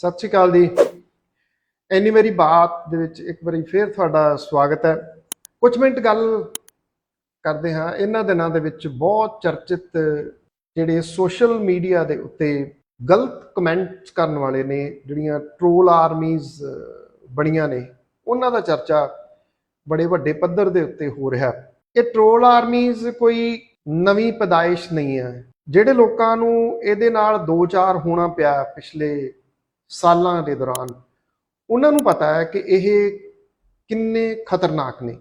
ਸਤਿ ਸ਼੍ਰੀ ਅਕਾਲ ਜੀ। ਐਨੀ ਮੇਰੀ ਬਾਤ ਦੇ ਵਿੱਚ ਇੱਕ ਵਾਰੀ ਫੇਰ ਤੁਹਾਡਾ ਸਵਾਗਤ ਹੈ। ਕੁਝ ਮਿੰਟ ਗੱਲ ਕਰਦੇ ਹਾਂ। ਇਹਨਾਂ ਦਿਨਾਂ ਦੇ ਵਿੱਚ ਬਹੁਤ ਚਰਚਿਤ ਜਿਹੜੇ ਸੋਸ਼ਲ ਮੀਡੀਆ ਦੇ ਉੱਤੇ ਗਲਤ ਕਮੈਂਟਸ ਕਰਨ ਵਾਲੇ ਨੇ, ਜਿਹੜੀਆਂ ਟ੍ਰੋਲ ਆਰਮੀਜ਼ ਬਣੀਆਂ ਨੇ, ਉਹਨਾਂ ਦਾ ਚਰਚਾ ਬੜੇ ਵੱਡੇ ਪੱਧਰ ਦੇ ਉੱਤੇ ਹੋ ਰਿਹਾ। ਇਹ ਟ੍ਰੋਲ ਆਰਮੀਜ਼ ਕੋਈ ਨਵੀਂ ਪਦਾਇਸ਼ ਨਹੀਂ ਹੈ। ਜਿਹੜੇ ਲੋਕਾਂ ਨੂੰ ਇਹਦੇ ਨਾਲ ਦੋ ਚਾਰ ਹੋਣਾ ਪਿਆ ਪਿਛਲੇ ਸਾਲਾਂ ਦੇ ਦੌਰਾਨ। ਉਹਨਾਂ ਨੂੰ ਪਤਾ ਹੈ ਕਿ ਇਹ ਕਿੰਨੇ ਖਤਰਨਾਕ ਨੇ।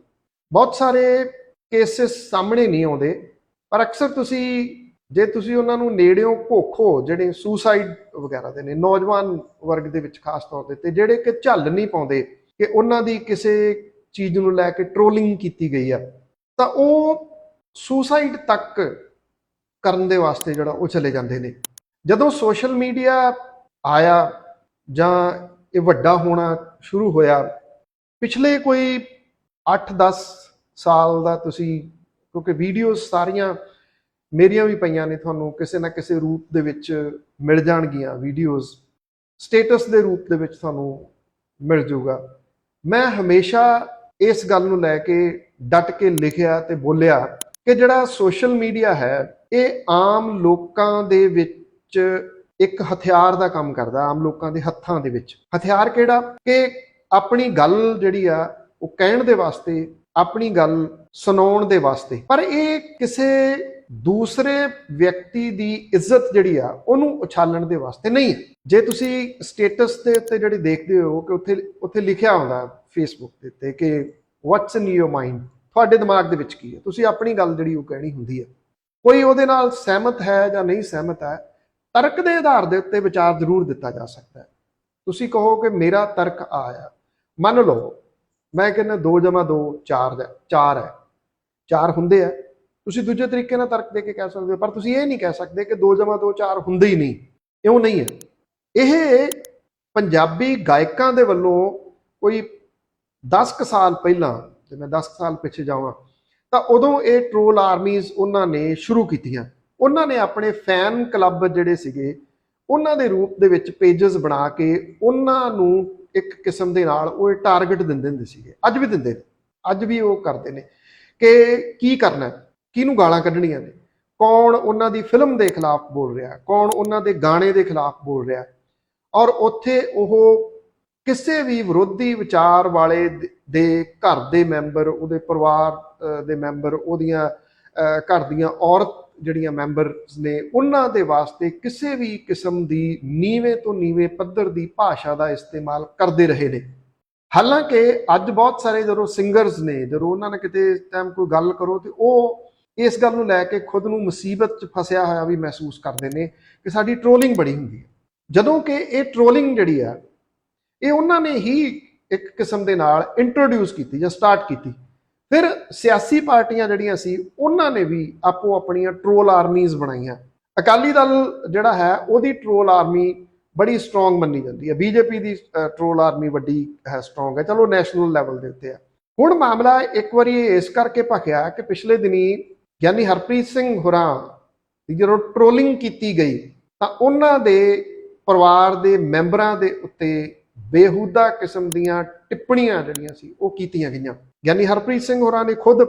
ਬਹੁਤ ਸਾਰੇ ਕੇਸਿਸ ਸਾਹਮਣੇ ਨਹੀਂ ਆਉਂਦੇ, ਪਰ ਅਕਸਰ ਤੁਸੀਂ, ਜੇ ਤੁਸੀਂ ਉਹਨਾਂ ਨੂੰ ਨੇੜਿਓਂ ਭੋਖੋ, ਜਿਹੜੇ ਸੁਸਾਈਡ ਵਗੈਰਾ ਦੇ ਨੇ, ਨੌਜਵਾਨ ਵਰਗ ਦੇ ਵਿੱਚ ਖਾਸ ਤੌਰ ਦੇ ਤੇ ਜਿਹੜੇ ਕਿ ਝੱਲ ਨਹੀਂ ਪਾਉਂਦੇ, ਕਿ ਉਹਨਾਂ ਦੀ ਕਿਸੇ ਚੀਜ਼ ਨੂੰ ਲੈ ਕੇ ਟ੍ਰੋਲਿੰਗ ਕੀਤੀ ਗਈ ਆ, ਤਾਂ ਉਹ ਸੁਸਾਈਡ ਤੱਕ ਕਰਨ ਦੇ ਵਾਸਤੇ ਜਿਹੜਾ ਉਹ ਚਲੇ ਜਾਂਦੇ ਨੇ। ਜਦੋਂ ਸੋਸ਼ਲ ਮੀਡੀਆ ਆਇਆ ਜਾਂ ਇਹ ਵੱਡਾ ਹੋਣਾ ਸ਼ੁਰੂ ਹੋਇਆ, ਪਿਛਲੇ ਕੋਈ 8-10 ਸਾਲ ਦਾ ਤੁਸੀਂ, ਕਿਉਂਕਿ ਵੀਡੀਓਜ਼ ਸਾਰੀਆਂ ਮੇਰੀਆਂ ਵੀ ਪਈਆਂ ਨੇ ਤੁਹਾਨੂੰ ਕਿਸੇ ਨਾ ਕਿਸੇ ਰੂਪ ਦੇ ਵਿੱਚ ਮਿਲ ਜਾਣਗੀਆਂ ਵੀਡੀਓਜ਼ ਸਟੇਟਸ ਦੇ ਰੂਪ ਦੇ ਵਿੱਚ ਤੁਹਾਨੂੰ ਮਿਲ ਜਾਊਗਾ। ਮੈਂ ਹਮੇਸ਼ਾ ਇਸ ਗੱਲ ਨੂੰ ਲੈ ਕੇ ਡਟ ਕੇ ਲਿਖਿਆ ਤੇ ਬੋਲਿਆ ਕਿ ਜਿਹੜਾ ਸੋਸ਼ਲ ਮੀਡੀਆ ਹੈ, ਇਹ ਆਮ ਲੋਕਾਂ ਦੇ ਵਿੱਚ ਇੱਕ ਹਥਿਆਰ ਦਾ ਕੰਮ ਕਰਦਾ ਆਮ ਲੋਕਾਂ ਦੇ ਹੱਥਾਂ ਦੇ ਵਿੱਚ। ਹਥਿਆਰ ਕਿਹੜਾ? ਕਿ ਆਪਣੀ ਗੱਲ ਜਿਹੜੀ ਆ, ਉਹ ਕਹਿਣ ਦੇ ਵਾਸਤੇ, ਆਪਣੀ ਗੱਲ ਸੁਣਾਉਣ ਦੇ ਵਾਸਤੇ। ਪਰ ਇਹ ਕਿਸੇ ਦੂਸਰੇ ਵਿਅਕਤੀ ਦੀ ਇੱਜ਼ਤ ਜਿਹੜੀ ਆ, ਉਹਨੂੰ ਉਛਾਲਣ ਦੇ ਵਾਸਤੇ ਨਹੀਂ ਹੈ। ਜੇ ਤੁਸੀਂ ਸਟੇਟਸ ਦੇ ਉੱਤੇ ਜਿਹੜੀ ਦੇਖਦੇ ਹੋ, ਕਿ ਉੱਥੇ ਉੱਥੇ ਲਿਖਿਆ ਹੁੰਦਾ ਫੇਸਬੁੱਕ ਦੇ ਉੱਤੇ ਕਿ ਵਾਟਸ ਇਨ ਯੂਰ ਮਾਈਂਡ ਤੁਹਾਡੇ ਦਿਮਾਗ ਦੇ ਵਿੱਚ ਕੀ ਹੈ? ਤੁਸੀਂ ਆਪਣੀ ਗੱਲ ਜਿਹੜੀ ਉਹ ਕਹਿਣੀ ਹੁੰਦੀ ਹੈ। ਕੋਈ ਉਹਦੇ ਨਾਲ ਸਹਿਮਤ ਹੈ ਜਾਂ ਨਹੀਂ ਸਹਿਮਤ ਹੈ ਤਰਕ ਦੇ ਆਧਾਰ ਦੇ ਉੱਤੇ ਵਿਚਾਰ ਜ਼ਰੂਰ ਦਿੱਤਾ ਜਾ ਸਕਦਾ ਹੈ। ਤੁਸੀਂ ਕਹੋ ਕਿ ਮੇਰਾ ਤਰਕ ਆਇਆ ਮੰਨ ਲਓ, ਮੈਂ ਕਹਿੰਦਾ 2 2 4 4 ਹੈ। 4 ਹੁੰਦੇ ਆ। ਤੁਸੀਂ ਦੂਜੇ ਤਰੀਕੇ ਨਾਲ ਤਰਕ ਦੇ ਕੇ ਕਹਿ ਸਕਦੇ ਹੋ, ਪਰ ਤੁਸੀਂ ਇਹ ਨਹੀਂ ਕਹਿ ਸਕਦੇ ਕਿ 2 2 4 ਹੁੰਦੇ ਹੀ ਨਹੀਂ। ਇਉਂ ਨਹੀਂ ਹੈ? ਇਹ ਪੰਜਾਬੀ ਗਾਇਕਾਂ ਦੇ ਵੱਲੋਂ ਕੋਈ 10 ਕੁ ਸਾਲ ਪਹਿਲਾਂ, ਜੇ ਮੈਂ 10 ਕੁ ਸਾਲ ਪਿੱਛੇ ਜਾਵਾਂ, ਤਾਂ ਉਦੋਂ ਇਹ ਟ੍ਰੋਲ ਆਰਮੀਜ਼ ਉਹਨਾਂ ਨੇ ਸ਼ੁਰੂ ਕੀਤੀਆਂ। ਉਹਨਾਂ ਨੇ ਆਪਣੇ ਫੈਨ ਕਲੱਬ ਜਿਹੜੇ ਸੀਗੇ, ਉਹਨਾਂ ਦੇ ਰੂਪ ਦੇ ਵਿੱਚ ਪੇजेस ਬਣਾ ਕੇ ਉਹਨਾਂ ਨੂੰ ਇੱਕ ਕਿਸਮ ਦੇ ਨਾਲ ਉਹ ਟਾਰਗੇਟ ਦਿੰਦੇ ਹੁੰਦੇ ਸੀਗੇ। ਅੱਜ ਵੀ ਦਿੰਦੇ ਨੇ। ਅੱਜ ਵੀ ਉਹ ਕਰਦੇ ਨੇ। ਕਿ ਕੀ ਕਰਨਾ ਕਿਹਨੂੰ ਗਾਲਾਂ ਕੱਢਣੀਆਂ ਨੇ? ਕੌਣ ਉਹਨਾਂ ਦੀ ਫਿਲਮ ਦੇ ਖਿਲਾਫ ਬੋਲ ਰਿਹਾ ਕੌਣ ਉਹਨਾਂ ਦੇ ਗਾਣੇ ਦੇ ਖਿਲਾਫ ਬੋਲ ਰਿਹਾ ਔਰ ਉੱਥੇ ਉਹ ਕਿਸੇ ਵੀ ਵਿਰੋਧੀ ਵਿਚਾਰ ਵਾਲੇ ਦੇ ਘਰ ਦੇ ਮੈਂਬਰ ਉਹਦੇ ਪਰਿਵਾਰ ਦੇ ਮੈਂਬਰ ਉਹਦੀਆਂ ਘਰ ਦੀਆਂ ਔਰਤ ਜਿਹੜੀਆਂ ਮੈਂਬਰਸ ਨੇ, ਉਹਨਾਂ ਦੇ ਵਾਸਤੇ ਕਿਸੇ ਵੀ ਕਿਸਮ ਦੀ ਨੀਵੇਂ ਤੋਂ ਨੀਵੇਂ ਪੱਧਰ ਦੀ ਭਾਸ਼ਾ ਦਾ ਇਸਤੇਮਾਲ ਕਰਦੇ ਰਹੇ ਨੇ। ਹਾਲਾਂਕਿ ਅੱਜ ਬਹੁਤ ਸਾਰੇ ਜਦੋਂ ਸਿੰਗਰਸ ਨੇ, ਜਦੋਂ ਉਹਨਾਂ ਨੇ ਕਿਤੇ ਟਾਈਮ ਕੋਈ ਗੱਲ ਕਰੋ ਤੇ ਉਹ ਇਸ ਗੱਲ ਨੂੰ ਲੈ ਕੇ ਖੁਦ ਨੂੰ ਮੁਸੀਬਤ 'ਚ ਫਸਿਆ ਹੋਇਆ ਵੀ ਮਹਿਸੂਸ ਕਰਦੇ ਨੇ ਕਿ ਸਾਡੀ ਟ੍ਰੋਲਿੰਗ ਬੜੀ ਹੁੰਦੀ ਹੈ। ਜਦੋਂ ਕਿ ਇਹ ਟ੍ਰੋਲਿੰਗ ਜਿਹੜੀ ਆ, ਇਹ ਉਹਨਾਂ ਨੇ ਹੀ ਇੱਕ ਕਿਸਮ ਦੇ ਨਾਲ ਇੰਟਰੋਡਿਊਸ ਕੀਤੀ ਜਾਂ ਸਟਾਰਟ ਕੀਤੀ। ਫਿਰ ਸਿਆਸੀ ਪਾਰਟੀਆਂ ਜਿਹੜੀਆਂ ਸੀ, ਉਹਨਾਂ ਨੇ ਵੀ ਆਪੋ ਆਪਣੀਆਂ ਟ੍ਰੋਲ ਆਰਮੀਜ਼ ਬਣਾਈਆਂ। ਅਕਾਲੀ ਦਲ ਜਿਹੜਾ ਹੈ, ਉਹਦੀ ਟ੍ਰੋਲ ਆਰਮੀ ਬੜੀ ਸਟਰੋਂਗ ਮੰਨੀ ਜਾਂਦੀ ਹੈ। ਬੀਜੇਪੀ ਦੀ ਟ੍ਰੋਲ ਆਰਮੀ ਵੱਡੀ ਹੈ ਸਟਰੋਂਗ ਹੈ। ਚਲੋ ਨੈਸ਼ਨਲ ਲੈਵਲ ਦੇ ਉੱਤੇ ਆ। ਹੁਣ ਮਾਮਲਾ ਇੱਕ ਵਾਰੀ ਇਸ ਕਰਕੇ ਭਖਿਆ ਕਿ ਪਿਛਲੇ ਦਿਨੀ ਗਿਆਨੀ ਹਰਪ੍ਰੀਤ ਸਿੰਘ ਹੁਰਾਂ ਦੀ ਜਦੋਂ ਟ੍ਰੋਲਿੰਗ ਕੀਤੀ ਗਈ, ਤਾਂ ਉਹਨਾਂ ਦੇ ਪਰਿਵਾਰ ਦੇ ਮੈਂਬਰਾਂ ਦੇ ਉੱਤੇ ਬੇਹੂਦਾ ਕਿਸਮ ਦੀਆਂ ਟਿੱਪਣੀਆਂ ਜਿਹੜੀਆਂ ਸੀ, ਉਹ ਕੀਤੀਆਂ ਗਈਆਂ। ਗਿਆਨੀ ਹਰਪ੍ਰੀਤ ਸਿੰਘ ਹੋਰਾਂ ਨੇ ਖੁਦ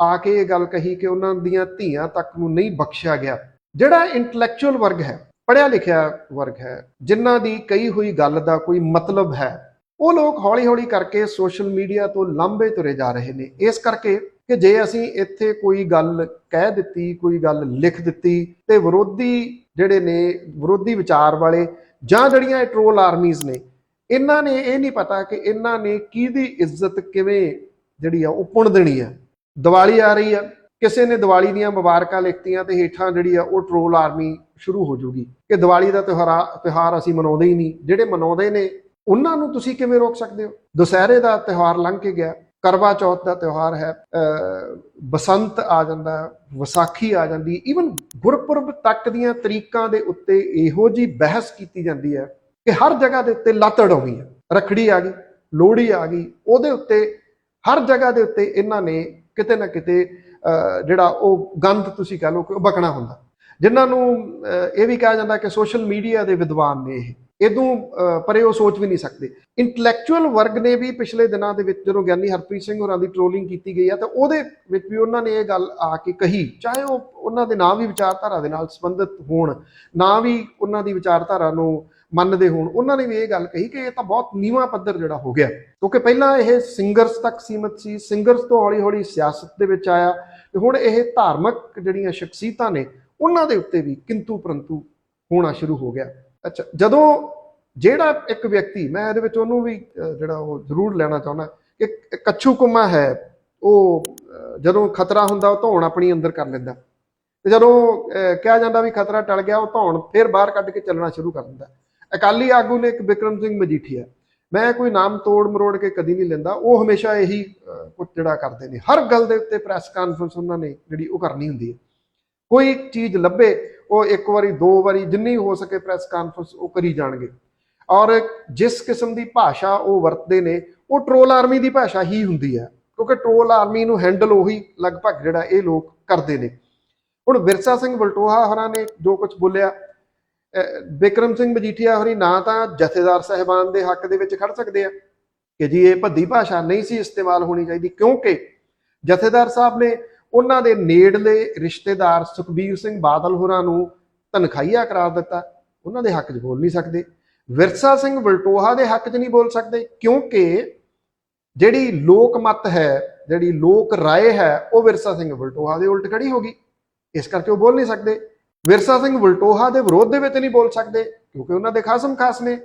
ਆ ਕੇ ਇਹ ਗੱਲ ਕਹੀ ਕਿ ਉਹਨਾਂ ਦੀਆਂ ਧੀਆਂ ਤੱਕ ਨੂੰ ਨਹੀਂ ਬਖਸ਼ਿਆ ਗਿਆ। ਜਿਹੜਾ ਇੰਟੈਲੈਕਚੁਅਲ ਵਰਗ ਹੈ ਪੜ੍ਹਿਆ ਲਿਖਿਆ ਵਰਗ ਹੈ, ਜਿਨ੍ਹਾਂ ਦੀ ਕਹੀ ਹੋਈ ਗੱਲ ਦਾ ਕੋਈ ਮਤਲਬ ਹੈ, ਉਹ ਲੋਕ ਹੌਲੀ-ਹੌਲੀ ਕਰਕੇ ਸੋਸ਼ਲ ਮੀਡੀਆ ਤੋਂ ਲਾਂਭੇ ਤੁਰੇ ਜਾ ਰਹੇ ਨੇ। ਇਸ ਕਰਕੇ ਕਿ ਜੇ ਅਸੀਂ ਇੱਥੇ ਕੋਈ ਗੱਲ ਕਹਿ ਦਿੱਤੀ, ਕੋਈ ਗੱਲ ਲਿਖ ਦਿੱਤੀ, ਤੇ ਵਿਰੋਧੀ ਜਿਹੜੇ ਨੇ, ਵਿਰੋਧੀ ਵਿਚਾਰ ਵਾਲੇ ਜਾਂ ਜਿਹੜੀਆਂ ਟ੍ਰੋਲ ਆਰਮੀਜ਼ ਨੇ, ਇਹਨਾਂ ਨੇ ਇਹ ਨਹੀਂ ਪਤਾ ਕਿ ਇਹਨਾਂ ਨੇ ਕਿਹਦੀ ਇੱਜ਼ਤ ਕਿਵੇਂ ਜਿਹੜੀ ਆ, ਉਹ ਪੁਣ ਦੇਣੀ ਆ। ਦੀਵਾਲੀ ਆ ਰਹੀ ਆ। ਕਿਸੇ ਨੇ ਦੀਵਾਲੀ ਦੀਆਂ ਮੁਬਾਰਕਾਂ ਲਿਖਤੀਆਂ ਤੇ ਹੇਠਾਂ ਜਿਹੜੀ ਆ, ਉਹ ਟ੍ਰੋਲ ਆਰਮੀ ਸ਼ੁਰੂ ਹੋ ਜੂਗੀ ਕਿ ਦੀਵਾਲੀ ਦਾ ਤਿਉਹਾਰ ਤਿਉਹਾਰ ਅਸੀਂ ਮਨਾਉਂਦੇ ਹੀ ਨਹੀਂ। ਜਿਹੜੇ ਮਨਾਉਂਦੇ ਨੇ, ਉਹਨਾਂ ਨੂੰ ਤੁਸੀਂ ਕਿਵੇਂ ਰੋਕ ਸਕਦੇ ਹੋ? ਦੁਸਹਿਰੇ ਦਾ ਤਿਉਹਾਰ ਲੰਘ ਕੇ ਗਿਆ। ਕਰਵਾ ਚੌਥ ਦਾ ਤਿਉਹਾਰ ਹੈ। ਅਹ, ਬਸੰਤ ਆ ਜਾਂਦਾ, ਵਿਸਾਖੀ ਆ ਜਾਂਦੀ। ਈਵਨ ਗੁਰਪੁਰਬ ਤੱਕ ਦੀਆਂ ਤਰੀਕਾਂ ਦੇ ਉੱਤੇ ਇਹੋ ਜੀ ਬਹਿਸ ਕੀਤੀ ਜਾਂਦੀ ਹੈ ਕਿ ਹਰ ਜਗ੍ਹਾ ਦੇ ਉੱਤੇ ਲੱਤ ਅੜਾਉਣੀ ਹੈ ਰਖੜੀ ਆ ਗਈ, ਲੋਹੜੀ ਆ ਗਈ। ਉਹਦੇ ਉੱਤੇ ਹਰ ਜਗ੍ਹਾ ਦੇ ਉੱਤੇ ਇਹਨਾਂ ਨੇ ਕਿਤੇ ਨਾ ਕਿਤੇ ਅਹ, ਜਿਹੜਾ ਉਹ ਗੰਦ ਤੁਸੀਂ ਕਹ ਲਓ ਕਿ ਉਹ ਬਕਣਾ ਹੁੰਦਾ। ਜਿਨ੍ਹਾਂ ਨੂੰ ਅਹ, ਇਹ ਵੀ ਕਿਹਾ ਜਾਂਦਾ ਕਿ ਸੋਸ਼ਲ ਮੀਡੀਆ ਦੇ ਵਿਦਵਾਨ ਨੇ ਇਹ। ਇਦੋਂ ਅਹ, ਪਰੇ ਉਹ ਸੋਚ ਵੀ ਨਹੀਂ ਸਕਦੇ। ਇੰਟੈਲੈਕਚੁਅਲ ਵਰਗ ਨੇ ਵੀ ਪਿਛਲੇ ਦਿਨਾਂ ਦੇ ਵਿੱਚ ਜਦੋਂ ਗਿਆਨੀ ਹਰਪ੍ਰੀਤ ਸਿੰਘ ਹੋਰਾਂ ਦੀ ਟ੍ਰੋਲਿੰਗ ਕੀਤੀ ਗਈ ਆ ਤਾਂ ਉਹਦੇ ਵਿੱਚ ਵੀ ਉਹਨਾਂ ਨੇ ਇਹ ਗੱਲ ਆ ਕੇ ਕਹੀ ਚਾਹੇ ਉਹ ਉਹਨਾਂ ਦੇ ਨਾਂ ਵੀ ਵਿਚਾਰਧਾਰਾ ਦੇ ਨਾਲ ਸੰਬੰਧਿਤ ਹੋਣ ਨਾ ਵੀ ਉਹਨਾਂ ਦੀ ਵਿਚਾਰਧਾਰਾ ਨੂੰ ਮੰਨਦੇ ਹੋਣ। ਉਹਨਾਂ ਨੇ ਵੀ ਇਹ ਗੱਲ ਕਹੀ ਕਿ ਇਹ ਤਾਂ ਬਹੁਤ ਨੀਵਾਂ ਪੱਧਰ ਜਿਹੜਾ ਹੋ ਗਿਆ। ਕਿਉਂਕਿ ਪਹਿਲਾਂ ਇਹ ਸਿੰਗਰਸ ਤੱਕ ਸੀਮਤ ਸੀ। ਸਿੰਗਰਸ ਤੋਂ ਹੌਲੀ-ਹੌਲੀ ਸਿਆਸਤ ਦੇ ਵਿੱਚ ਆਇਆ। ਤੇ ਹੁਣ ਇਹ ਧਾਰਮਿਕ ਜਿਹੜੀਆਂ ਸ਼ਖਸੀਅਤਾਂ ਨੇ ਉਹਨਾਂ ਦੇ ਉੱਤੇ ਵੀ ਕਿੰਤੂ ਪਰੰਤੂ ਹੋਣਾ ਸ਼ੁਰੂ ਹੋ ਗਿਆ। ਅੱਛਾ ਜਦੋਂ ਜਿਹੜਾ ਇੱਕ ਵਿਅਕਤੀ ਮੈਂ ਇਹਦੇ ਵਿੱਚ ਉਹਨੂੰ ਵੀ ਜਿਹੜਾ ਉਹ ਜ਼ਰੂਰ ਲੈਣਾ ਚਾਹੁੰਦਾ ਕਿ ਕੱਛੂ ਕੁਮਾ ਹੈ ਉਹ ਜਦੋਂ ਖਤਰਾ ਹੁੰਦਾ ਉਹ ਧੌਣ ਆਪਣੀ ਅੰਦਰ ਕਰ ਲੈਂਦਾ। ਤੇ ਜਦੋਂ ਅਹ, ਕਿਹਾ ਜਾਂਦਾ ਵੀ ਖਤਰਾ ਟਲ ਗਿਆ ਉਹ ਧੌਣ ਫਿਰ ਬਾਹਰ ਕੱਢ ਕੇ ਚੱਲਣਾ ਸ਼ੁਰੂ ਕਰ ਦਿੰਦਾ। ਅਕਾਲੀ ਆਗੂ ਨੇ ਇੱਕ ਬਿਕਰਮ ਸਿੰਘ ਮਜੀਠੀਆ ਮੈਂ ਕੋਈ ਨਾਮ ਤੋੜ ਮਰੋੜ ਕੇ ਕਦੀ ਨਹੀਂ ਲੈਂਦਾ। ਉਹ ਹਮੇਸ਼ਾ ਇਹੀ ਅਹ, ਕੁਝ ਜਿਹੜਾ ਕਰਦੇ ਨੇ। ਹਰ ਗੱਲ ਦੇ ਉੱਤੇ ਪ੍ਰੈਸ ਕਾਨਫਰੰਸ ਉਹਨਾਂ ਨੇ ਜਿਹੜੀ ਉਹ ਕਰਨੀ ਹੁੰਦੀ ਹੈ। ਕੋਈ ਚੀਜ਼ ਲੱਭੇ ਉਹ ਇੱਕ ਵਾਰੀ ਦੋ ਵਾਰੀ ਜਿੰਨੀ ਹੋ ਸਕੇ ਪ੍ਰੈਸ ਕਾਨਫਰੰਸ ਉਹ ਕਰੀ ਜਾਣਗੇ। ਔਰ ਜਿਸ ਕਿਸਮ ਦੀ ਭਾਸ਼ਾ ਉਹ ਵਰਤਦੇ ਨੇ ਉਹ ਟ੍ਰੋਲ ਆਰਮੀ ਦੀ ਭਾਸ਼ਾ ਹੀ ਹੁੰਦੀ ਹੈ। ਕਿਉਂਕਿ ਟ੍ਰੋਲ ਆਰਮੀ ਨੂੰ ਹੈਂਡਲ ਉਹੀ ਲਗਭਗ ਜਿਹੜਾ ਇਹ ਲੋਕ ਕਰਦੇ ਨੇ। ਹੁਣ ਵਿਰਸਾ ਸਿੰਘ ਬਲਟੋਹਾ ਹੋਰਾਂ ਨੇ ਜੋ ਕੁਝ ਬੋਲਿਆ ਬਿਕਰਮ ਸਿੰਘ ਮਜੀਠੀਆ ਹੋਰੀ ਨਾ ਤਾਂ ਜਥੇਦਾਰ ਸਹਿਬਾਨ ਦੇ ਹੱਕ ਦੇ ਵਿੱਚ ਖੜ ਸਕਦੇ ਆ, ਕਿ ਜੀ ਇਹ ਭੱਦੀ ਭਾਸ਼ਾ ਨਹੀਂ ਸੀ ਇਸਤੇਮਾਲ ਹੋਣੀ ਚਾਹੀਦੀ, ਕਿਉਂਕਿ ਜਥੇਦਾਰ ਸਾਹਿਬ ਨੇ ਉਹਨਾਂ ਦੇ ਨੇੜਲੇ ਰਿਸ਼ਤੇਦਾਰ ਸੁਖਬੀਰ ਸਿੰਘ ਬਾਦਲ ਹੋਰਾਂ ਨੂੰ ਤਨਖਾਈਆ ਕਰਾਰ ਦਿੱਤਾ, ਉਹਨਾਂ ਦੇ ਹੱਕ 'ਚ ਬੋਲ ਨਹੀਂ ਸਕਦੇ। ਵਿਰਸਾ ਸਿੰਘ ਵਲਟੋਹਾ ਦੇ ਹੱਕ 'ਚ ਨਹੀਂ ਬੋਲ ਸਕਦੇ, ਕਿਉਂਕਿ ਜਿਹੜੀ ਲੋਕ ਮਤ ਹੈ, ਜਿਹੜੀ ਲੋਕ ਰਾਏ ਹੈ, ਉਹ ਵਿਰਸਾ ਸਿੰਘ ਵਲਟੋਹਾ ਦੇ ਉਲਟ ਖੜੀ ਹੋ ਗਈ, ਇਸ ਕਰਕੇ ਉਹ ਬੋਲ ਨਹੀਂ ਸਕਦੇ। ਵਿਰਸਾ ਸਿੰਘ ਵਲਟੋਹਾ ਦੇ ਵਿਰੋਧ ਦੇ ਵਿੱਚ ਨਹੀਂ ਬੋਲ ਸਕਦੇ ਕਿਉਂਕਿ ਉਹਨਾਂ ਦੇ ਖਾਸਮ ਖਾਸ ਨੇ।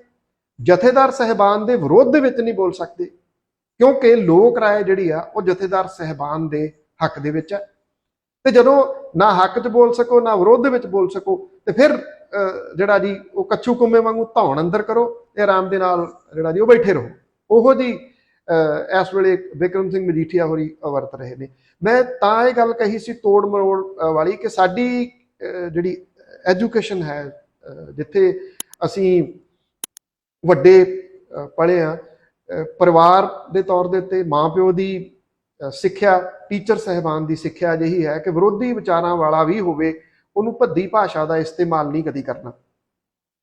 ਜਥੇਦਾਰ ਸਹਿਬਾਨ ਦੇ ਵਿਰੋਧ ਦੇ ਵਿੱਚ ਨਹੀਂ ਬੋਲ ਸਕਦੇ ਕਿਉਂਕਿ ਲੋਕ ਰਾਏ ਜਿਹੜੀ ਆ ਉਹ ਜਥੇਦਾਰ ਸਹਿਬਾਨ ਦੇ ਹੱਕ ਦੇ ਵਿੱਚ ਹੈ ਤੇ ਜਦੋਂ ਨਾ ਹੱਕ 'ਚ ਬੋਲ ਸਕੋ ਨਾ ਵਿਰੋਧ ਦੇ ਵਿੱਚ ਬੋਲ ਸਕੋ ਤੇ ਫਿਰ ਅਹ, ਜਿਹੜਾ ਜੀ ਉਹ ਕੱਛੂ ਕੁੰਮੇ ਵਾਂਗੂ ਧੌਣ ਅੰਦਰ ਕਰੋ ਤੇ ਆਰਾਮ ਦੇ ਨਾਲ ਜਿਹੜਾ ਜੀ ਉਹ ਬੈਠੇ ਰਹੋ। ਉਹੋ ਜੀ ਅਹ, ਇਸ ਵੇਲੇ ਵਿਕਰਮ ਸਿੰਘ ਮਜੀਠੀਆ ਹੋਰੀ ਵਰਤ ਰਹੇ ਨੇ। ਮੈਂ ਤਾਂ ਇਹ ਗੱਲ ਕਹੀ ਸੀ ਤੋੜ ਮਰੋੜ ਵਾਲੀ ਕਿ ਸਾਡੀ ਜਿਹੜੀ ਐਜੂਕੇਸ਼ਨ ਹੈ ਅਹ, ਜਿੱਥੇ ਅਸੀਂ ਵੱਡੇ ਅਹ, ਪੜ੍ਹੇ ਆ ਪਰਿਵਾਰ ਦੇ ਤੌਰ ਦੇ ਉੱਤੇ ਮਾਪਿਓ ਦੀ ਸਿੱਖਿਆ ਟੀਚਰ ਸਹਿਬਾਨ ਦੀ ਸਿੱਖਿਆ ਅਜਿਹੀ ਹੈ ਕਿ ਵਿਰੋਧੀ ਵਿਚਾਰਾਂ ਵਾਲਾ ਵੀ ਹੋਵੇ ਉਹਨੂੰ ਭੱਦੀ ਭਾਸ਼ਾ ਦਾ ਇਸਤੇਮਾਲ ਨਹੀਂ ਕਦੀ ਕਰਨਾ।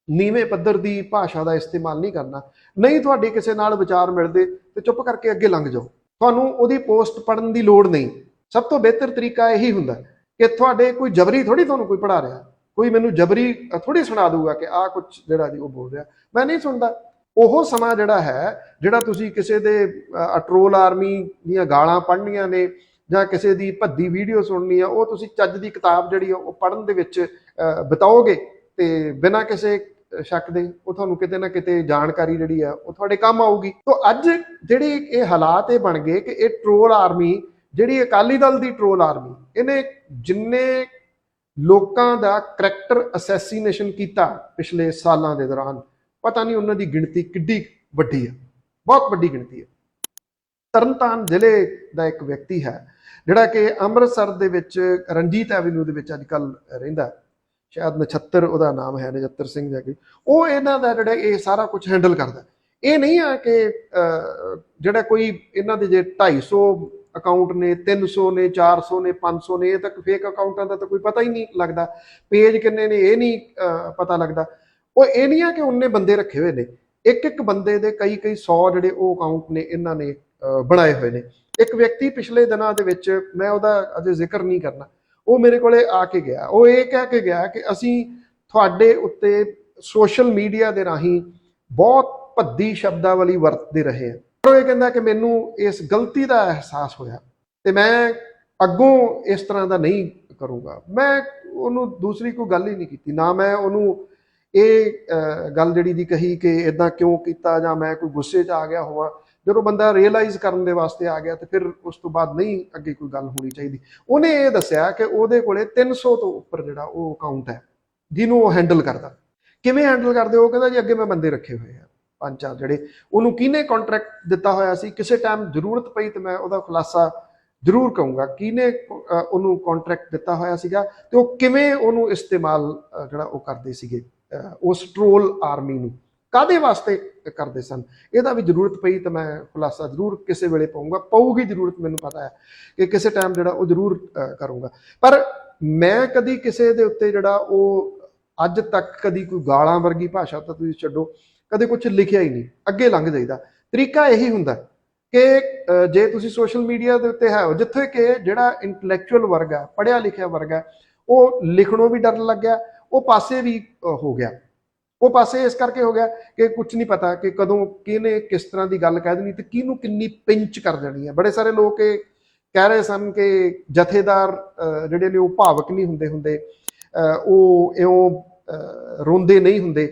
ਨੀਵੇਂ ਪੱਧਰ ਦੀ ਭਾਸ਼ਾ ਦਾ ਇਸਤੇਮਾਲ ਨਹੀਂ ਕਰਨਾ। ਨਹੀਂ ਤੁਹਾਡੇ ਕਿਸੇ ਨਾਲ ਵਿਚਾਰ ਮਿਲਦੇ ਤੇ ਚੁੱਪ ਕਰਕੇ ਅੱਗੇ ਲੰਘ ਜਾਓ। ਤੁਹਾਨੂੰ ਉਹਦੀ ਪੋਸਟ ਪੜਨ ਦੀ ਲੋੜ ਨਹੀਂ। ਸਭ ਤੋਂ ਬਿਹਤਰ ਤਰੀਕਾ ਇਹੀ ਹੁੰਦਾ। ਕਿ ਤੁਹਾਡੇ ਕੋਈ ਜਬਰੀ ਥੋੜੀ ਤੁਹਾਨੂੰ ਕੋਈ ਪੜਾ ਰਿਹਾ? ਕੋਈ ਮੈਨੂੰ ਜਬਰੀ ਥੋੜੀ ਸੁਣਾ ਦਊਗਾ ਕਿ ਆਹ ਕੁਝ ਜਿਹੜਾ ਜੀ ਉਹ ਬੋਲ ਰਿਹਾ। ਮੈਂ ਨਹੀਂ ਸੁਣਦਾ। ਉਹ ਸਮਾਂ ਜਿਹੜਾ ਹੈ ਜਿਹੜਾ ਤੁਸੀਂ ਕਿਸੇ ਦੇ ਅਟਰੋਲ ਆਰਮੀ ਦੀਆਂ ਗਾਲਾਂ ਪੜ੍ਹਨੀਆਂ ਨੇ ਜਾਂ ਕਿਸੇ ਦੀ ਭੱਦੀ ਵੀਡੀਓ ਸੁਣਨੀ ਆ ਉਹ ਤੁਸੀਂ ਚੱਜ ਦੀ ਕਿਤਾਬ ਜਿਹੜੀ ਆ ਉਹ ਪੜਨ ਦੇ ਵਿੱਚ ਅਹ, ਬਿਤਾਓਗੇ ਤੇ ਬਿਨਾਂ ਕਿਸੇ ਸ਼ੱਕ ਦੇ ਉਹ ਤੁਹਾਨੂੰ ਕਿਤੇ ਨਾ ਕਿਤੇ ਜਾਣਕਾਰੀ ਜਿਹੜੀ ਆ ਉਹ ਤੁਹਾਡੇ ਕੰਮ ਆਊਗੀ। ਤੋਂ ਅੱਜ ਜਿਹੜੀ ਇਹ ਹਾਲਾਤ ਇਹ ਬਣ ਗਏ ਕਿ ਇਹ ਟ੍ਰੋਲ ਆਰਮੀ ਜਿਹੜੀ ਅਕਾਲੀ ਦਲ ਦੀ ਟ੍ਰੋਲ ਆਰਮੀ ਇਹਨੇ ਜਿੰਨੇ ਲੋਕਾਂ ਦਾ ਕਰੈਕਟਰ ਅਸੈਸੀਨੇਸ਼ਨ ਕੀਤਾ ਪਿਛਲੇ ਸਾਲਾਂ ਦੇ ਦੌਰਾਨ, ਪਤਾ ਨਹੀਂ ਉਹਨਾਂ ਦੀ ਗਿਣਤੀ ਕਿੱਡੀ ਵੱਡੀ ਹੈ, ਬਹੁਤ ਵੱਡੀ ਗਿਣਤੀ ਹੈ। ਤਰਨਤਾਰਨ ਜ਼ਿਲ੍ਹੇ ਦਾ ਇੱਕ ਵਿਅਕਤੀ ਹੈ, ਜਿਹੜਾ ਕਿ ਅੰਮ੍ਰਿਤਸਰ ਦੇ ਵਿੱਚ ਰਣਜੀਤ ਐਵਨਿਊ ਦੇ ਵਿੱਚ ਅੱਜ ਕੱਲ ਰਹਿੰਦਾ ਸ਼ਾਇਦ ਨਛੱਤਰ ਉਹਦਾ ਨਾਮ ਹੈ, ਨਛੱਤਰ ਸਿੰਘ ਜਾਂ ਕਿ ਉਹ ਇਹਨਾਂ ਦਾ ਜਿਹੜਾ ਇਹ ਸਾਰਾ ਕੁਝ ਹੈਂਡਲ ਕਰਦਾ ਇਹ ਨਹੀਂ ਆ ਕਿ ਜਿਹੜਾ ਕੋਈ ਇਹਨਾਂ ਦੇ ਜੇ 250 ਅਕਾਊਂਟ ਨੇ 300 ਨੇ 400 ਨੇ 500 ਨੇ, ਇਹ ਤੱਕ ਫੇਕ ਅਕਾਊਂਟਾਂ ਦਾ ਤਾਂ ਕੋਈ ਪਤਾ ਹੀ ਨਹੀਂ ਲੱਗਦਾ। ਪੇਜ ਕਿੰਨੇ ਨੇ, ਇਹ ਨਹੀਂ ਪਤਾ ਲੱਗਦਾ। ਉਹ ਇਹ ਨਹੀਂ ਆ ਕਿ ਉਹਨੇ ਬੰਦੇ ਰੱਖੇ ਹੋਏ ਨੇ। ਇੱਕ ਇੱਕ ਬੰਦੇ ਦੇ ਕਈ ਕਈ 100 ਜਿਹੜੇ ਉਹ ਅਕਾਊਂਟ ਨੇ, ਇਹਨਾਂ ਨੇ ਬਣਾਏ ਹੋਏ ਨੇ। ਇੱਕ ਵਿਅਕਤੀ ਪਿਛਲੇ ਦਿਨਾਂ ਦੇ ਵਿੱਚ, ਮੈਂ ਉਹਦਾ ਅਜੇ ਜ਼ਿਕਰ ਨਹੀਂ ਕਰਨਾ, ਉਹ ਮੇਰੇ ਕੋਲੇ ਆ ਕੇ ਗਿਆ। ਉਹ ਇਹ ਕਹਿ ਕੇ ਗਿਆ ਕਿ ਅਸੀਂ ਤੁਹਾਡੇ ਉੱਤੇ ਸੋਸ਼ਲ ਮੀਡੀਆ ਦੇ ਰਾਹੀਂ ਬਹੁਤ ਭੱਦੀ ਸ਼ਬਦਾਵਲੀ ਵਰਤਦੇ ਰਹੇ ਹਾਂ। ਉਹ ਇਹ ਕਹਿੰਦਾ ਕਿ ਮੈਨੂੰ ਇਸ ਗਲਤੀ ਦਾ ਅਹਿਸਾਸ ਹੋਇਆ ਤੇ ਮੈਂ ਅੱਗੋਂ ਇਸ ਤਰ੍ਹਾਂ ਦਾ ਨਹੀਂ ਕਰੂੰਗਾ। ਮੈਂ ਉਹਨੂੰ ਦੂਸਰੀ ਕੋਈ ਗੱਲ ਹੀ ਨਹੀਂ ਕੀਤੀ। ਨਾ ਮੈਂ ਉਹਨੂੰ ਇਹ ਗੱਲ ਜਿਹੜੀ ਦੀ ਕਹੀ ਕਿ ਇਦਾਂ ਕਿਉਂ ਕੀਤਾ ਜਾਂ ਮੈਂ ਕੋਈ ਗੁੱਸੇ 'ਚ ਆ ਗਿਆ ਹੋਵਾਂ। ਜਦੋਂ ਬੰਦਾ ਰੀਅਲਾਈਜ਼ ਕਰਨ ਦੇ ਵਾਸਤੇ ਆ ਗਿਆ ਤੇ ਫਿਰ ਉਸ ਤੋਂ ਬਾਅਦ ਨਹੀਂ ਅੱਗੇ ਕੋਈ ਗੱਲ ਹੋਣੀ ਚਾਹੀਦੀ। ਉਹਨੇ ਇਹ ਦੱਸਿਆ ਕਿ ਉਹਦੇ ਕੋਲੇ 300 ਤੋਂ ਉੱਪਰ ਜਿਹੜਾ ਉਹ ਅਕਾਊਂਟ ਹੈ, ਜਿਹਨੂੰ ਉਹ ਹੈਂਡਲ ਕਰਦਾ। ਕਿਵੇਂ ਹੈਂਡਲ ਕਰਦੇ? ਉਹ ਕਹਿੰਦਾ ਜੀ ਅੱਗੇ ਮੈਂ ਬੰਦੇ ਰੱਖੇ ਹੋਏ ਆ। ਪੰਜ ਚਾਰ ਜਿਹੜੇ ਉਹਨੂੰ ਕਿਹਨੇ ਕੰਟਰੈਕਟ ਦਿੱਤਾ ਹੋਇਆ ਸੀ? ਕਿਸੇ ਟਾਈਮ ਜ਼ਰੂਰਤ ਪਈ ਤੇ ਮੈਂ ਉਹਦਾ ਖੁਲਾਸਾ ਜ਼ਰੂਰ ਕਹੂੰਗਾ ਕਿਹਨੇ ਉਹਨੂੰ ਕੰਟਰੈਕਟ ਦਿੱਤਾ ਹੋਇਆ ਸੀਗਾ ਤੇ ਉਹ ਕਿਵੇਂ ਉਹਨੂੰ ਇਸਤੇਮਾਲ ਜਿਹੜਾ ਉਹ ਕਰਦੇ ਸੀਗੇ? ਅਹ, ਉਸ ਟ੍ਰੋਲ ਆਰਮੀ ਨੂੰ। ਕਾਦੇ ਵਾਸਤੇ ਕਰਦੇ ਸਨ? ਇਹਦਾ ਵੀ ਜ਼ਰੂਰਤ ਪਈ ਤਾਂ ਮੈਂ ਖੁਲਾਸਾ ਜ਼ਰੂਰ ਕਿਸੇ ਵੇਲੇ ਪਾਉਂਗਾ ਪਊਗੀ ਜ਼ਰੂਰਤ ਮੈਨੂੰ ਪਤਾ ਹੈ ਕਿ ਕਿਸੇ ਟਾਈਮ ਜਿਹੜਾ ਉਹ ਜ਼ਰੂਰ ਕਰੂੰਗਾ। ਪਰ ਮੈਂ ਕਦੀ ਕਿਸੇ ਦੇ ਉੱਤੇ ਜਿਹੜਾ ਉਹ ਅੱਜ ਤੱਕ ਕਦੀ ਕੋਈ ਗਾਲਾਂ ਵਰਗੀ ਭਾਸ਼ਾ ਤਾਂ ਤੁਸੀਂ ਛੱਡੋ। ਕਦੇ ਕੁਝ ਲਿਖਿਆ ਹੀ ਨਹੀਂ ਅੱਗੇ ਲੰਘ ਜਾਈਦਾ। ਤਰੀਕਾ ਇਹੀ ਹੁੰਦਾ ਕਿ ਜੇ ਤੁਸੀਂ ਸੋਸ਼ਲ ਮੀਡੀਆ ਦੇ ਉੱਤੇ ਹੈ ਜਿੱਥੇ ਕਿ ਜਿਹੜਾ ਇੰਟੈਲੈਕਚੁਅਲ ਵਰਗ ਹੈ ਪੜ੍ਹਿਆ ਲਿਖਿਆ ਵਰਗ ਹੈ ਉਹ ਲਿਖਣੋਂ ਵੀ ਡਰਨ ਲੱਗਿਆ ਉਹ ਪਾਸੇ ਵੀ ਹੋ ਗਿਆ। ਉਹ ਪਾਸੇ ਇਸ ਕਰਕੇ ਹੋ ਗਿਆ ਕਿ ਕੁਝ ਨਹੀਂ ਪਤਾ ਕਿ ਕਦੋਂ ਕਿਹਨੇ ਕਿਸ ਤਰ੍ਹਾਂ ਦੀ ਗੱਲ ਕਹਿ ਦੇਣੀ ਤੇ ਕਿਹਨੂੰ ਕਿੰਨੀ ਪਿੰਚ ਕਰ ਦੇਣੀ ਹੈ। ਬੜੇ ਸਾਰੇ ਲੋਕ ਇਹ ਕਹਿ ਰਹੇ ਸਨ ਕਿ ਜਥੇਦਾਰ ਜਿਹੜੇ ਨੇ ਉਹ ਭਾਵਕ ਨਹੀਂ ਹੁੰਦੇ ਹੁੰਦੇ ਅਹ, ਉਹ ਇਉਂ ਰੋਂਦੇ ਨਹੀਂ ਹੁੰਦੇ।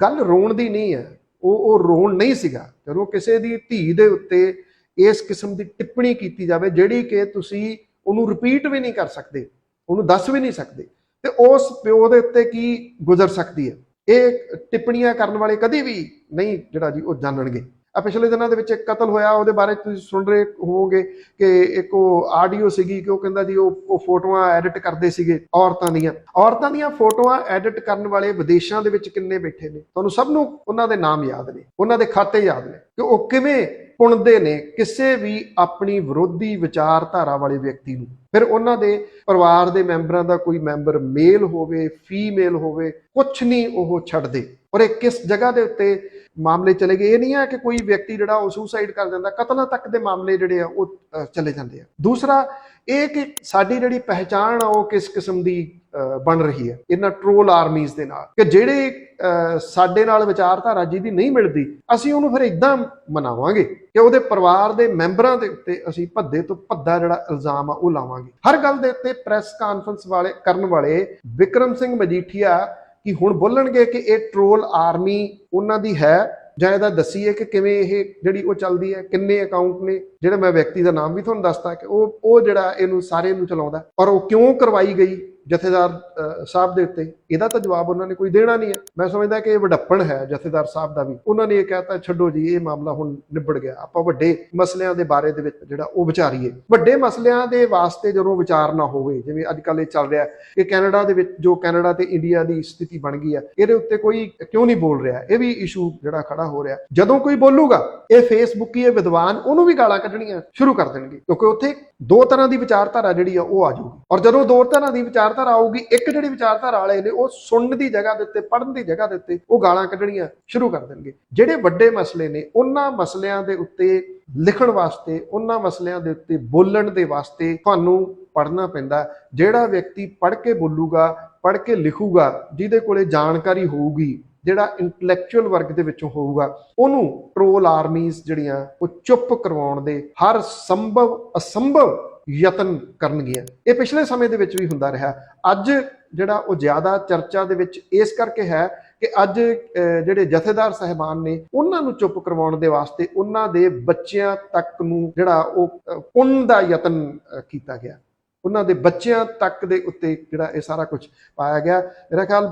ਗੱਲ ਰੋਣ ਦੀ ਨਹੀਂ ਹੈ। ਉਹ ਉਹ ਰੋਣ ਨਹੀਂ ਸੀਗਾ। ਜਦੋਂ ਕਿਸੇ ਦੀ ਧੀ ਦੇ ਉੱਤੇ ਇਸ ਕਿਸਮ ਦੀ ਟਿੱਪਣੀ ਕੀਤੀ ਜਾਵੇ, ਜਿਹੜੀ ਕਿ ਤੁਸੀਂ ਉਹਨੂੰ ਰਿਪੀਟ ਵੀ ਨਹੀਂ ਕਰ ਸਕਦੇ, ਉਹਨੂੰ ਦੱਸ ਵੀ ਨਹੀਂ ਸਕਦੇ, ਤੇ ਉਸ ਪਿਓ ਦੇ ਉੱਤੇ ਕੀ ਗੁਜ਼ਰ ਸਕਦੀ ਹੈ? ਇਹ ਟਿੱਪਣੀਆਂ ਕਰਨ ਵਾਲੇ ਕਦੇ ਵੀ ਨਹੀਂ ਜਿਹੜਾ ਜੀ ਉਹ ਜਾਣਨਗੇ। ਆ ਪਿਛਲੇ ਦਿਨਾਂ ਦੇ ਵਿੱਚ ਇੱਕ ਕਤਲ ਹੋਇਆ, ਉਹਦੇ ਬਾਰੇ ਤੁਸੀਂ ਸੁਣ ਰਹੇ ਹੋਵੋਗੇ ਕਿ ਇੱਕ ਉਹ ਆਡੀਓ ਸੀਗੀ ਕਿ ਉਹ ਕਹਿੰਦਾ ਜੀ ਉਹ ਉਹ ਫੋਟੋਆਂ ਐਡਿਟ ਕਰਦੇ ਸੀਗੇ ਔਰਤਾਂ ਦੀਆਂ। ਔਰਤਾਂ ਦੀਆਂ ਫੋਟੋਆਂ ਐਡਿਟ ਕਰਨ ਵਾਲੇ ਵਿਦੇਸ਼ਾਂ ਦੇ ਵਿੱਚ ਕਿੰਨੇ ਬੈਠੇ ਨੇ? ਤੁਹਾਨੂੰ ਸਭ ਨੂੰ ਉਹਨਾਂ ਦੇ ਨਾਮ ਯਾਦ ਨੇ, ਉਹਨਾਂ ਦੇ ਖਾਤੇ ਯਾਦ ਨੇ। ਕਿ ਉਹ ਕਿਵੇਂ ਪੁਣਦੇ ਨੇ ਕਿਸੇ ਵੀ ਆਪਣੀ ਵਿਰੋਧੀ ਵਿਚਾਰਧਾਰਾ ਵਾਲੇ ਵਿਅਕਤੀ ਨੂੰ? ਫਿਰ ਉਹਨਾਂ ਦੇ ਪਰਿਵਾਰ ਦੇ ਮੈਂਬਰਾਂ ਦਾ ਕੋਈ ਮੈਂਬਰ ਮੇਲ ਹੋਵੇ, ਫੀਮੇਲ ਹੋਵੇ ਕੁਝ ਨਹੀਂ ਉਹ ਛੱਡਦੇ। ਔਰ ਇਹ ਕਿਸ ਜਗ੍ਹਾ ਦੇ ਉੱਤੇ ਮਾਮਲੇ ਚਲੇ ਗਏ? ਇਹ ਨਹੀਂ ਹੈ ਕਿ ਕੋਈ ਵਿਅਕਤੀ ਜਿਹੜਾ ਉਹ ਸੁਸਾਈਡ ਕਰ ਜਾਂਦਾ ਕਤਲਾਂ ਤੱਕ ਦੇ ਮਾਮਲੇ ਜਿਹੜੇ ਆ ਉਹ ਚਲੇ ਜਾਂਦੇ ਆ। ਦੂਸਰਾ ਇਹ ਕਿ ਸਾਡੀ ਜਿਹੜੀ ਪਹਿਚਾਣ ਆ ਉਹ ਕਿਸ ਕਿਸਮ ਦੀ ਅਹ, ਬਣ ਰਹੀ ਹੈ ਇਹਨਾਂ ਟ੍ਰੋਲ ਆਰਮੀਜ਼ ਦੇ ਨਾਲ। ਕਿ ਜਿਹੜੇ ਅਹ, ਸਾਡੇ ਨਾਲ ਵਿਚਾਰਧਾਰਾ ਜਿਹਦੀ ਨਹੀਂ ਮਿਲਦੀ ਅਸੀਂ ਉਹਨੂੰ ਫਿਰ ਇਦਾਂ ਮਨਾਵਾਂਗੇ ਕਿ ਉਹਦੇ ਪਰਿਵਾਰ ਦੇ ਮੈਂਬਰਾਂ ਦੇ ਉੱਤੇ ਅਸੀਂ ਭੱਦੇ ਤੋਂ ਭੱਦਾ ਜਿਹੜਾ ਇਲਜ਼ਾਮ ਆ ਉਹ ਲਾਵਾਂਗੇ। ਹਰ ਗੱਲ ਦੇ ਉੱਤੇ ਪ੍ਰੈਸ ਕਾਨਫਰੰਸ ਵਾਲੇ ਕਰਨ ਵਾਲੇ ਵਿਕਰਮ ਸਿੰਘ ਮਜੀਠੀਆ ਕਿ ਹੁਣ ਬੋਲਣਗੇ ਕਿ ਇਹ ਟ੍ਰੋਲ ਆਰਮੀ ਉਹਨਾਂ ਦੀ ਹੈ ਜਾਂ ਇਹਦਾ ਦੱਸੀਏ ਕਿ ਕਿਵੇਂ ਇਹ ਜਿਹੜੀ ਉਹ ਚੱਲਦੀ ਹੈ, ਕਿੰਨੇ ਅਕਾਊਂਟ ਨੇ, ਜਿਹੜਾ ਮੈਂ ਵਿਅਕਤੀ ਦਾ ਨਾਮ ਵੀ ਤੁਹਾਨੂੰ ਦੱਸਤਾ ਕਿ ਉਹ ਉਹ ਜਿਹੜਾ ਇਹਨੂੰ ਸਾਰੇ ਨੂੰ ਚਲਾਉਂਦਾ ਔਰ ਉਹ ਕਿਉਂ ਕਰਵਾਈ ਗਈ? ਜਥੇਦਾਰ ਅਹ, ਸਾਹਿਬ ਦੇ ਉੱਤੇ। ਇਹਦਾ ਤਾਂ ਜਵਾਬ ਉਹਨਾਂ ਨੇ ਕੋਈ ਦੇਣਾ ਨਹੀਂ ਹੈ। ਮੈਂ ਸਮਝਦਾ ਕਿ ਇਹ ਵਡੱਪਣ ਹੈ ਜਥੇਦਾਰ ਸਾਹਿਬ ਦਾ ਵੀ। ਉਹਨਾਂ ਨੇ ਇਹ ਕਹਿਤਾ ਛੱਡੋ ਜੀ ਇਹ ਮਾਮਲਾ ਹੁਣ ਨਿਬੜ ਗਿਆ। ਆਪਾਂ ਵੱਡੇ ਮਸਲਿਆਂ ਦੇ ਬਾਰੇ ਦੇ ਵਿੱਚ ਜਿਹੜਾ ਉਹ ਵਿਚਾਰੀਏ। ਵੱਡੇ ਮਸਲਿਆਂ ਦੇ ਵਾਸਤੇ ਜਦੋਂ ਵਿਚਾਰ ਹੋਵੇ ਜਿਵੇਂ ਅੱਜ ਕੱਲ੍ਹ ਇਹ ਚੱਲ ਰਿਹਾ ਕਿ ਕੈਨੇਡਾ ਦੇ ਵਿੱਚ ਜੋ ਕੈਨੇਡਾ ਤੇ ਇੰਡੀਆ ਦੀ ਸਥਿਤੀ ਬਣ ਗਈ ਹੈ ਇਹਦੇ ਉੱਤੇ ਕੋਈ ਕਿਉਂ ਨਹੀਂ ਬੋਲ ਰਿਹਾ? ਇਹ ਵੀ ਇਸ਼ੂ ਜਿਹੜਾ ਖੜਾ ਹੋ ਰਿਹਾ। ਜਦੋਂ ਕੋਈ ਬੋਲੂਗਾ ਇਹ ਫੇਸਬੁੱਕੀ ਇਹ ਵਿਦਵਾਨ ਉਹਨੂੰ ਵੀ ਗਾਲਾਂ ਕੱਢਣੀਆਂ ਸ਼ੁਰੂ ਕਰ ਦੇਣਗੇ। ਕਿਉਂਕਿ ਉੱਥੇ ਦੋ ਤਰ੍ਹਾਂ ਦੀ ਵਿਚਾਰਧਾਰਾ ਜਿਹੜੀ ਆ ਉਹ ਆ ਜਾਊਗੀ। ਔਰ ਜਦੋਂ ਦੋ ਤਰ੍ਹਾਂ ਦੀ ਵਿਚਾਰ ਵਿਚਾਰਧਾਰਾ ਆਊਗੀ, ਇੱਕ ਜਿਹੜੀ ਵਿਚਾਰਧਾਰਾ ਵਾਲੇ ਨੇ ਉਹ ਸੁਣਨ ਦੀ ਜਗ੍ਹਾ ਦੇ ਉੱਤੇ, ਪੜ੍ਹਨ ਦੀ ਜਗ੍ਹਾ ਦੇ ਉੱਤੇ ਉਹ ਗਾਲਾਂ ਕੱਢਣੀਆਂ ਸ਼ੁਰੂ ਕਰ ਦੇਣਗੇ। ਜਿਹੜੇ ਵੱਡੇ ਮਸਲੇ ਨੇ, ਉਹਨਾਂ ਮਸਲਿਆਂ ਦੇ ਉੱਤੇ ਲਿਖਣ ਵਾਸਤੇ, ਉਹਨਾਂ ਮਸਲਿਆਂ ਦੇ ਉੱਤੇ ਬੋਲਣ ਦੇ ਵਾਸਤੇ ਤੁਹਾਨੂੰ ਪੜ੍ਹਨਾ ਪੈਂਦਾ। ਜਿਹੜਾ ਵਿਅਕਤੀ ਪੜ੍ਹ ਕੇ ਬੋਲੂਗਾ, ਪੜ੍ਹ ਕੇ ਲਿਖੂਗਾ, ਜਿਹਦੇ ਕੋਲੇ ਜਾਣਕਾਰੀ ਹੋਊਗੀ, ਜਿਹੜਾ ਇੰਟੈਲੈਕਚੁਅਲ ਵਰਗ ਦੇ ਵਿੱਚੋਂ ਹੋਊਗਾ, ਉਹਨੂੰ ਟ੍ਰੋਲ ਆਰਮੀਜ਼ ਜਿਹੜੀਆਂ, ਉਹ ਚੁੱਪ ਕਰਵਾਉਣ ਦੇ ਹਰ ਸੰਭਵ ਅਸੰਭਵ ਯਤਨ ਕਰਨਗੀਆਂ। ਇਹ ਪਿਛਲੇ ਸਮੇਂ ਦੇ ਵਿੱਚ ਵੀ ਹੁੰਦਾ ਰਿਹਾ। ਅੱਜ ਜਿਹੜਾ ਉਹ ਜ਼ਿਆਦਾ ਚਰਚਾ ਦੇ ਵਿੱਚ ਇਸ ਕਰਕੇ ਹੈ ਕਿ ਅੱਜ ਅਹ, ਜਿਹੜੇ ਜਥੇਦਾਰ ਸਹਿਬਾਨ ਨੇ ਉਹਨਾਂ ਨੂੰ ਚੁੱਪ ਕਰਵਾਉਣ ਦੇ ਵਾਸਤੇ ਉਹਨਾਂ ਦੇ ਬੱਚਿਆਂ ਤੱਕ ਨੂੰ ਜਿਹੜਾ ਉਹ ਅਹ, ਪੁੰਨ ਦਾ ਯਤਨ ਕੀਤਾ ਗਿਆ। ਉਹਨਾਂ ਦੇ ਬੱਚਿਆਂ ਤੱਕ ਦੇ ਉੱਤੇ ਜਿਹੜਾ ਇਹ ਸਾਰਾ ਕੁਝ ਪਾਇਆ ਗਿਆ। ਮੇਰਾ ਖਿਆਲ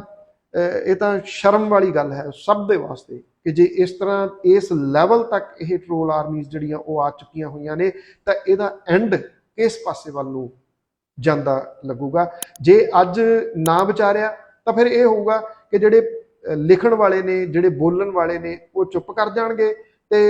ਅਹ, ਇਹ ਤਾਂ ਸ਼ਰਮ ਵਾਲੀ ਗੱਲ ਹੈ ਸਭ ਦੇ ਵਾਸਤੇ ਕਿ ਜੇ ਇਸ ਤਰ੍ਹਾਂ ਇਸ ਲੈਵਲ ਤੱਕ ਇਹ ਟ੍ਰੋਲ ਆਰਮੀਜ਼ ਜਿਹੜੀਆਂ ਉਹ ਆ ਚੁੱਕੀਆਂ ਹੋਈਆਂ ਨੇ ਤਾਂ ਇਹਦਾ ਐਂਡ ਕਿਸ ਪਾਸੇ ਵੱਲ ਨੂੰ ਜਾਂਦਾ ਲੱਗੂਗਾ। ਜੇ ਅੱਜ ਨਾ ਵਿਚਾਰਿਆ ਤਾਂ ਫਿਰ ਇਹ ਹੋਊਗਾ ਕਿ ਜਿਹੜੇ ਲਿਖਣ ਵਾਲੇ ਨੇ ਜਿਹੜੇ ਬੋਲਣ ਵਾਲੇ ਨੇ ਉਹ ਚੁੱਪ ਕਰ ਜਾਣਗੇ ਤੇ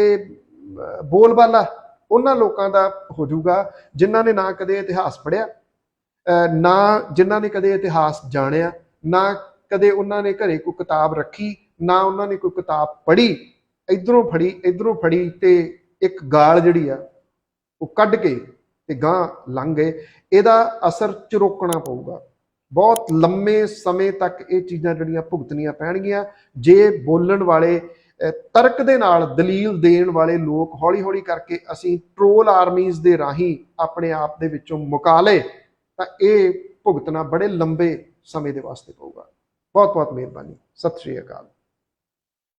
ਬੋਲਬਾਲਾ ਉਹਨਾਂ ਲੋਕਾਂ ਦਾ ਹੋ ਜਾਊਗਾ ਜਿਨ੍ਹਾਂ ਨੇ ਨਾ ਕਦੇ ਇਤਿਹਾਸ ਪੜ੍ਹਿਆ ਅਹ, ਨਾ ਜਿਨ੍ਹਾਂ ਨੇ ਕਦੇ ਇਤਿਹਾਸ ਜਾਣਿਆ ਨਾ ਕਦੇ ਉਹਨਾਂ ਨੇ ਘਰੇ ਕੋਈ ਕਿਤਾਬ ਰੱਖੀ ਨਾ ਉਹਨਾਂ ਨੇ ਕੋਈ ਕਿਤਾਬ ਪੜ੍ਹੀ। ਇਧਰੋਂ ਫੜੀ ਇਧਰੋਂ ਫੜੀ ਤੇ ਇੱਕ ਗਾਲ ਜਿਹੜੀ ਆ ਉਹ ਕੱਢ ਕੇ ਤੇ ਗਾਂ ਲੰਘ ਗਏ। ਇਹਦਾ ਅਸਰ ਚੁਰੋਕਣਾ ਪਊਗਾ। ਬਹੁਤ ਲੰਮੇ ਸਮੇਂ ਤੱਕ ਇਹ ਚੀਜ਼ਾਂ ਜਿਹੜੀਆਂ ਭੁਗਤਣੀਆਂ ਪੈਣਗੀਆਂ। ਜੇ ਬੋਲਣ ਵਾਲੇ ਤਰਕ ਦੇ ਨਾਲ ਦਲੀਲ ਦੇਣ ਵਾਲੇ ਲੋਕ ਹੌਲੀ-ਹੌਲੀ ਕਰਕੇ ਅਸੀਂ ਟ੍ਰੋਲ ਆਰਮੀਜ਼ ਦੇ ਰਾਹੀਂ ਆਪਣੇ ਆਪ ਦੇ ਵਿੱਚੋਂ ਮੁਕਾ ਲਏ, ਤਾਂ ਇਹ ਭੁਗਤਣਾ ਬੜੇ ਲੰਬੇ ਸਮੇਂ ਦੇ ਵਾਸਤੇ ਪਊਗਾ। ਬਹੁਤ ਬਹੁਤ ਮਿਹਰਬਾਨੀ। ਸਤਿ ਸ਼੍ਰੀ ਅਕਾਲ।